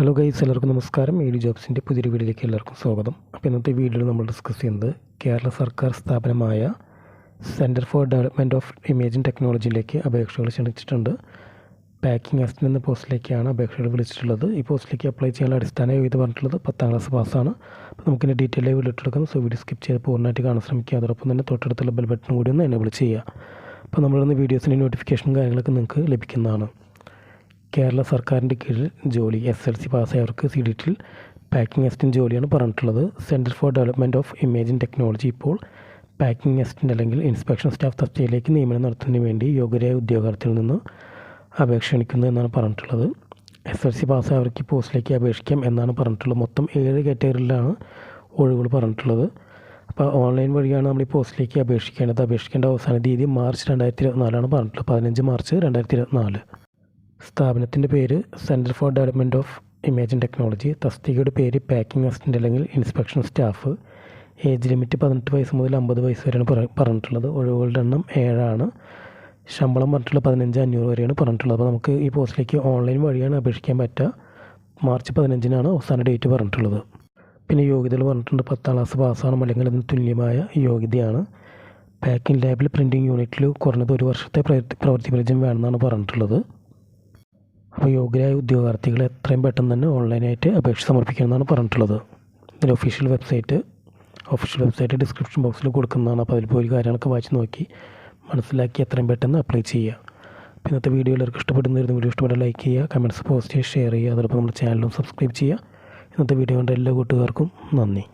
Hello guys എല്ലാവർക്കും നമസ്കാരം. A D ജോബ്സിന്റെ പുതിയൊരു വീഡിയോയിലേക്ക് എല്ലാവർക്കും സ്വാഗതം. അപ്പോൾ ഇന്നത്തെ വീഡിയോയിൽ നമ്മൾ ഡിസ്കസ് ചെയ്യുന്നത് കേരള സർക്കാർ സ്ഥാപനമായ centre for development of imaging ടെക്നോളജിയിലേക്ക് അപേക്ഷകൾ ക്ഷണിച്ചിട്ടുണ്ട്. പാക്കിംഗ് അസിസ്റ്റന്റ് എന്ന പോസ്റ്റിലേക്കാണ് അപേക്ഷകൾ വിളിച്ചിട്ടുള്ളത്. ഈ പോസ്റ്റിലേക്ക് അപ്ലൈ ചെയ്യാനുള്ള അടിസ്ഥാന യോഗ്യത പറഞ്ഞിട്ടുള്ളത് പത്താം ക്ലാസ് പാസ്സാണ് അപ്പോൾ നമുക്കിന്റെ ഡീറ്റെയിൽ ആയി വീഡിയോ എടുക്കാം. സോ വീഡിയോ സ്കിപ്പ് ചെയ്ത് പൂർണമായിട്ട് കാണാൻ ശ്രമിക്കുക. അതോടൊപ്പം തന്നെ തൊട്ടടുത്തുള്ള ബെൽ ബട്ടൺ കൂടി ഒന്ന് എനേബിൾ ചെയ്യുക. അപ്പോൾ നമ്മളിന്ന് വീഡിയോസിന്റെ നോട്ടിഫിക്കേഷനും കാര്യങ്ങളൊക്കെ നിങ്ങൾക്ക് ലഭിക്കുന്നതാണ്. കേരള സർക്കാരിന്റെ കീഴിൽ ജോലി എസ് എൽ സി പാസ്സായവർക്ക് സി ഡി പാക്കിംഗ് അസിസ്റ്റന്റ് ജോലിയാണ് പറഞ്ഞിട്ടുള്ളത്. Centre for development of imaging technology ഇപ്പോൾ പാക്കിംഗ് അസിസ്റ്റന്റ് അല്ലെങ്കിൽ ഇൻസ്പെക്ഷൻ സ്റ്റാഫ് തസ്തികയിലേക്ക് നിയമനം നടത്തുന്നതിന് വേണ്ടി യോഗ്യരായ ഉദ്യോഗാർത്ഥികളിൽ നിന്ന് അപേക്ഷ ക്ഷണിക്കുന്നു എന്നാണ് പറഞ്ഞിട്ടുള്ളത്. എസ് എൽ സി പാസ്സായവർക്ക് പോസ്റ്റിലേക്ക് അപേക്ഷിക്കാം എന്നാണ് പറഞ്ഞിട്ടുള്ളത്. മൊത്തം ഏഴ് കാറ്റഗറിയിലാണ് ഒഴിവുകൾ പറഞ്ഞിട്ടുള്ളത്. അപ്പോൾ ഓൺലൈൻ വഴിയാണ് നമ്മൾ ഈ പോസ്റ്റിലേക്ക് അപേക്ഷിക്കേണ്ടത്. അപേക്ഷിക്കേണ്ട അവസാന തീയതി മാർച്ച് രണ്ടായിരത്തി ഇരുപത്തിനാലാണ് പറഞ്ഞിട്ടുള്ളത്. പതിനഞ്ച് മാർച്ച് രണ്ടായിരത്തി ഇരുപത്തിനാല്. സ്ഥാപനത്തിന്റെ പേര് centre for development of image technology തസ്തികയുടെ പേര് പാക്കിംഗ് അസിസ്റ്റന്റ് അല്ലെങ്കിൽ ഇൻസ്പെക്ഷൻ സ്റ്റാഫ് ഏജ് ലിമിറ്റ് പതിനെട്ട് വയസ്സ് മുതൽ അമ്പത് വയസ്സ് വരെയാണ് പറഞ്ഞിട്ടുള്ളത്. ഒഴിവുകളുടെ എണ്ണം ഏഴാണ്. ശമ്പളം പറഞ്ഞിട്ടുള്ള പതിനഞ്ച് അഞ്ഞൂറ് വരെയാണ് പറഞ്ഞിട്ടുള്ളത്. അപ്പോൾ നമുക്ക് ഈ പോസ്റ്റിലേക്ക് ഓൺലൈൻ വഴിയാണ് അപേക്ഷിക്കാൻ പറ്റുക. മാർച്ച് പതിനഞ്ചിനാണ് അവസാന ഡേറ്റ് പറഞ്ഞിട്ടുള്ളത്. പിന്നെ യോഗ്യതകൾ പറഞ്ഞിട്ടുണ്ട്. പത്താം ക്ലാസ് പാസ്സാണോ അല്ലെങ്കിൽ അതിന് തുല്യമായ യോഗ്യതയാണ്. പാക്കിംഗ് ലാബിൽ പ്രിന്റിംഗ് യൂണിറ്റിൽ കുറഞ്ഞത് ഒരു വർഷത്തെ പ്രവൃത്തി പരിചയം വേണമെന്നാണ് പറഞ്ഞിട്ടുള്ളത്. അപ്പോൾ യോഗ്യരായ ഉദ്യോഗാർത്ഥികൾ എത്രയും പെട്ടെന്ന് തന്നെ ഓൺലൈനായിട്ട് അപേക്ഷ സമർപ്പിക്കണമെന്നാണ് പറഞ്ഞിട്ടുള്ളത്. ഇതിന്റെ official website official website description ബോക്സിൽ കൊടുക്കുന്നതാണ്. അപ്പോൾ അതിൽ പോയി കാര്യങ്ങളൊക്കെ വായിച്ച് നോക്കി മനസ്സിലാക്കി എത്രയും പെട്ടെന്ന് അപ്ലൈ ചെയ്യുക. അപ്പോൾ ഇന്നത്തെ വീഡിയോ എല്ലാവർക്കും ഇഷ്ടപ്പെടുന്നതായിരുന്നു. വീഡിയോ ഇഷ്ടപ്പെട്ടാൽ ലൈക്ക് ചെയ്യുക കമന്റ്സ് പോസ്റ്റ് ചെയ്യുക ഷെയർ ചെയ്യുക. അതോടൊപ്പം നമ്മുടെ ചാനലും സബ്സ്ക്രൈബ് ചെയ്യുക. ഇന്നത്തെ വീഡിയോ കണ്ട എല്ലാ കൂട്ടുകാർക്കും നന്ദി.